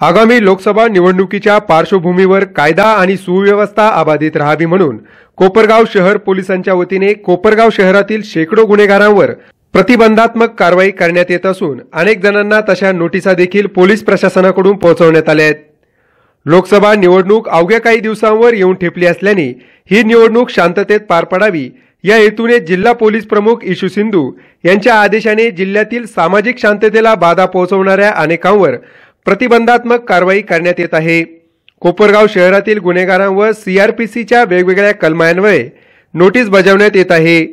आगामी लोकसभा निवडणुकीच्या पार्श्वभूमीवर कायदा आणि सुव्यवस्था अबाधित राहावी म्हणून कोपरगाव शहर पोलिसांच्या वतीने कोपरगाव शहरातील शेकडो गुन्हेगारांवर प्रतिबंधात्मक कारवाई करण्यात येत असून अनेक जणांना तशा नोटिसा देखील पोलीस प्रशासनाकडून पोहोचवण्यात आल्या आहेत. लोकसभा निवडणूक अवघ्या काही दिवसांवर येऊन ठेपली असल्याने ही निवडणूक शांततेत पार पडावी या हेतूने जिल्हा पोलीस प्रमुख इशू सिंधू यांच्या आदेशाने जिल्ह्यातील सामाजिक शांततेला बाधा पोहोचवणाऱ्या अनेकांवर प्रतिबंधात्मक कारवाई करण्यात येत आहे. कोपरगाव शहरातील गुन्हेगारांवर सीआरपीसीच्या वेगवेगळ्या कलमांन्वये नोटीस बजावण्यात येत आहे.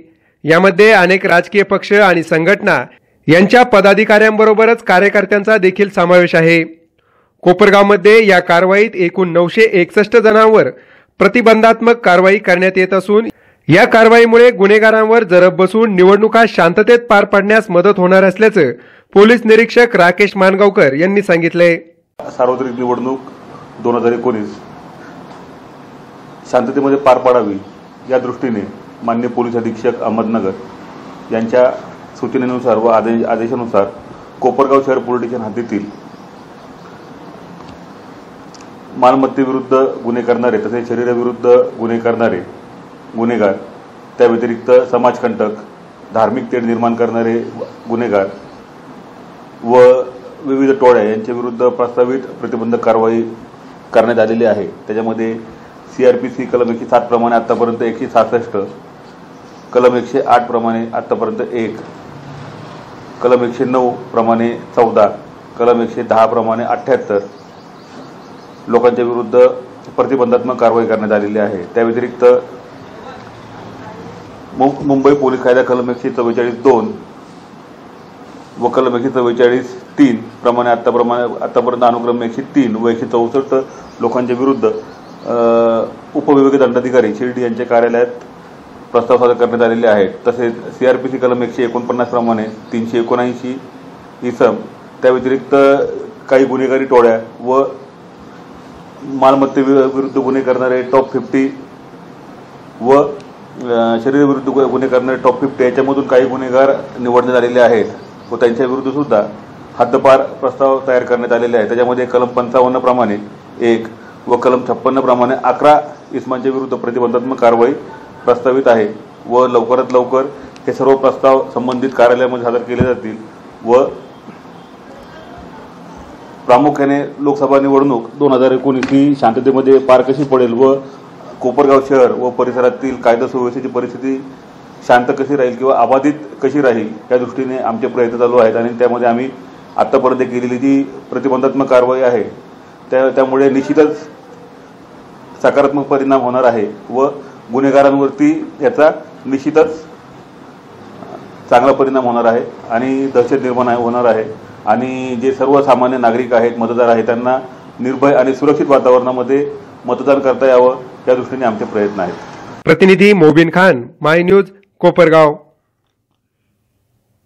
यामध्ये अनेक राजकीय पक्ष आणि संघटना यांच्या पदाधिकाऱ्यांबरोबरच कार्यकर्त्यांचा देखील समावेश आहे. कोपरगावमध्ये या कारवाईत एकूण नऊशे एकसष्ट जणांवर प्रतिबंधात्मक कारवाई करण्यात येत असून या कारवाईमुळे गुन्हेगारांवर जरब बसून निवडणुका शांततेत पार पाडण्यास मदत होणार असल्याचं पोलीस निरीक्षक राकेश मानगावकर यांनी सांगितलंय. सार्वत्रिक निवडणूक दोन हजार एकोणीस शांततेमध्ये पार पाडावी या दृष्टीने मान्य पोलीस अधीक्षक अहमदनगर यांच्या सूचनेनुसार व आदेश आदेशानुसार कोपरगाव शहर पोलीस स्टेशन हद्दीतील मालमत्तेविरुद्ध गुन्हे करणारे तसेच शरीराविरुद्ध गुन्हे करणारे गुन्हेगार. त्या व्यतिरिक्त समाजकंटक धार्मिक तेढ निर्माण करणारे गुन्हेगार व विविध टोळ्या यांच्या विरुद्ध प्रस्तावित प्रतिबंधक कारवाई करण्यात आलेली आहे. त्याच्यामध्ये सी आर पी सी कलम एकशे सात प्रमाणे आत्तापर्यंत एकशे सहासष्ट कलम एकशे आठ प्रमाणे आत्तापर्यंत एक कलम एकशे नऊ प्रमाणे चौदा कलम एकशे दहा प्रमाणे अठ्ठ्याहत्तर लोकांच्या विरुद्ध प्रतिबंधात्मक कारवाई करण्यात आलेली आहे. त्या व्यतिरिक्त मुंबई पोलीस कायदा कलम एकशे चव्वेचाळीस दोन व कलम एकशे चव्वेचाळीस तीन प्रमाणे आत्ताप्रमाणे आत्तापर्यंत अनुक्रम एकशे तीन व एकशे चौसष्ट लोकांच्या विरुद्ध उपविभागीय दंडाधिकारी शिर्डी यांच्या कार्यालयात प्रस्ताव सादर करण्यात आलेले आहेत. तसेच सीआरपीसी कलम एकशे एकोणपन्नास प्रमाणे तीनशे एकोणऐंशी इसम त्या व्यतिरिक्त काही गुन्हेगारी टोळ्या व मालमत्तेविरुद्ध गुन्हे करणारे टॉप फिफ्टी व शरीराविरुद्ध गुन्हे करणारे टॉप फिफ्टी याच्यामधून काही गुन्हेगार निवडण्यात आलेले आहेत. व त्यांच्याविरुद्ध सुद्धा हद्दपार प्रस्ताव तयार करण्यात आलेले आहे त्याच्यामध्ये कलम पंचावन्न प्रमाणे एक व कलम छप्पन्न प्रमाणे अकरा इस्मांच्या विरुद्ध प्रतिबंधात्मक कारवाई प्रस्तावित आहे. व लवकरात लवकर हे सर्व प्रस्ताव संबंधित कार्यालयामध्ये सादर केले जातील व प्रामुख्याने लोकसभा निवडणूक दोन हजार एकोणीस ही शांततेमध्ये पार कशी पडेल व कोपरगाव शहर व परिसरातील कायदा सुव्यवस्थेची परिस्थिती शांत कशी राहील किंवा अबाधित कशी राहील या दृष्टीने आमचे प्रयत्न चालू आहेत आणि त्यामध्ये आम्ही आत्तापर्यंत केलेली जी प्रतिबंधात्मक कारवाई आहे त्या त्यामुळे निश्चितच सकारात्मक परिणाम होणार आहे व गुन्हेगारांवरती याचा निश्चितच चांगला परिणाम होणार आहे आणि दहशत निर्माण होणार आहे. आणि जे सर्वसामान्य नागरिक आहेत मतदार आहेत त्यांना निर्भय आणि सुरक्षित वातावरणामध्ये मतदान करता यावं. त्या दृष्टीने आमचे प्रयत्न आहेत. प्रतिनिधी मोबिन खान माय न्यूज कोपरगाव.